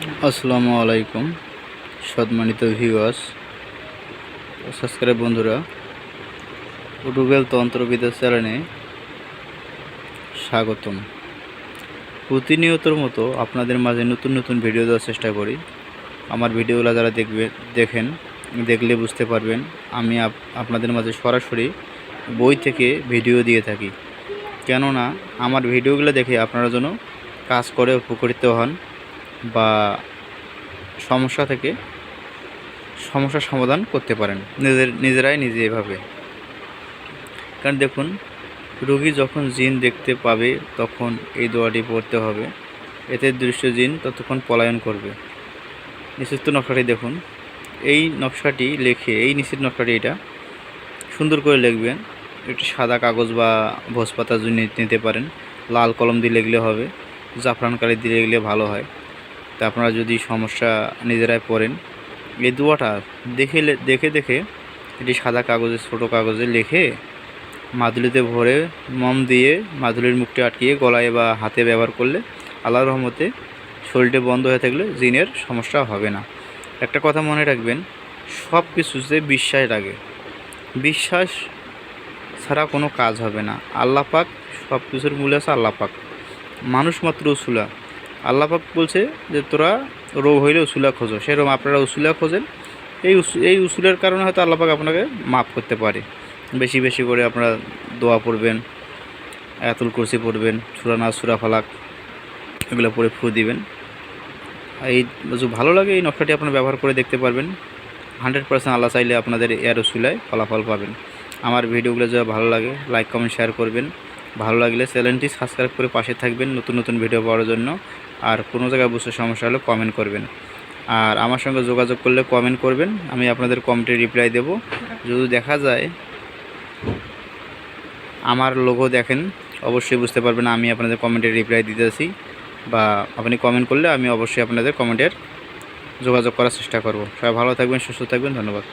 আসসালামু আলাইকুম সম্মানিত ভিউয়ার্স সাবস্ক্রাইব বন্ধুরা উডুগেল তন্ত্রবিদ্যা চ্যানেলে স্বাগতম। প্রতিনিয়তর মতো আপনাদের মাঝে নতুন নতুন ভিডিও দেওয়ার চেষ্টা করি। আমার ভিডিওগুলো যারা দেখবে, দেখেন, দেখলে বুঝতে পারবেন, আমি আপ- আপনাদের মাঝে সরাসরি বই থেকে ভিডিও দিয়ে থাকি। কেননা, আমার ভিডিওগুলো দেখে আপনারা যেন কাজ করে উপকৃত হন। বা সমস্যা থেকে সমস্যার সমাধান করতে পারেন। নিজের, নিজেরাই নিজে এভাবে। কারণ দেখুন, রোগী যখন জিন দেখতে পাবে, তখন এই দোয়াটি পড়তে হবে। এতে দৃশ্য জিন ততক্ষণ পলায়ন করবে। নিচের নকশাটি দেখুন। এই নকশাটি লেখে, এই নিচের নকশাটি এটা। সুন্দর করে লিখবেন। একটি সাদা কাগজ বা ভোজপাতা নিতে পারেন। লাল কলম দিয়ে লিখলে হবে। জাফরান কালি দিয়ে লিখলে ভালো হয়। তা আপনারা যদি সমস্যা নিজেরাই পড়েন, এই দোয়াটা দেখে দেখে দেখে এটি সাদা কাগজে, ছোটো কাগজে লিখে মাদুলিতে ভরে মম দিয়ে মাদুলির মুখটি আটকিয়ে গলায় বা হাতে ব্যবহার করলে আল্লাহর রহমতে শরীরটা বন্ধ হয়ে থাকলে জিনের সমস্যা হবে না। একটা কথা মনে রাখবেন, সব কিছুতে বিশ্বাস লাগে বিশ্বাস ছাড়া কোনো কাজ হবে না। আল্লাহ পাক সব কিছুর মূলে আছে আল্লাহ পাক। মানুষ মাত্র উসুলা আল্লাহ পাক বলছে যে, তোরা রোগ হইলে উসুলা খোঁজো। সেরকম আপনারা উসুলা খোঁজেন। এই এই উসুলের কারণে হয়তো আল্লাহ পাক আপনাকে মাফ করতে পারে। বেশি বেশি করে আপনারা দোয়া পড়বেন, আয়াতুল কুরসি পড়বেন সুরানা সুরা ফালাক, এগুলো পড়ে ফু দিবেন। এই ভালো লাগে, এই নকশাটি আপনারা ব্যবহার করে দেখতে পারবেন। হান্ড্রেড পার্সেন্ট আল্লাহ চাইলে আপনাদের এয়ার উসুলায় ফলাফল পাবেন। আমার ভিডিওগুলো যদি ভালো লাগে, লাইক, কমেন্ট, শেয়ার করবেন। ভালো লাগলে চ্যানেলটি সাবস্ক্রাইব করে পাশে থাকবেন নতুন নতুন ভিডিও পাওয়ার জন্য। আর কোনো জায়গায় বুঝতে সমস্যা হলে কমেন্ট করবেন। আর আমার সঙ্গে যোগাযোগ করলে কমেন্ট করবেন, আমি আপনাদের কমেন্টে রিপ্লাই দেব। যদি দেখা যায় আমার লোগো দেখেন, অবশ্যই বুঝতে পারবেন আমি আপনাদের কমেন্টে রিপ্লাই দিতেছি বা আপনি কমেন্ট করলে আমি অবশ্যই আপনাদের কমেন্টের যোগাযোগ করার চেষ্টা করব। সবাই ভালো থাকবেন, সুস্থ থাকবেন, ধন্যবাদ।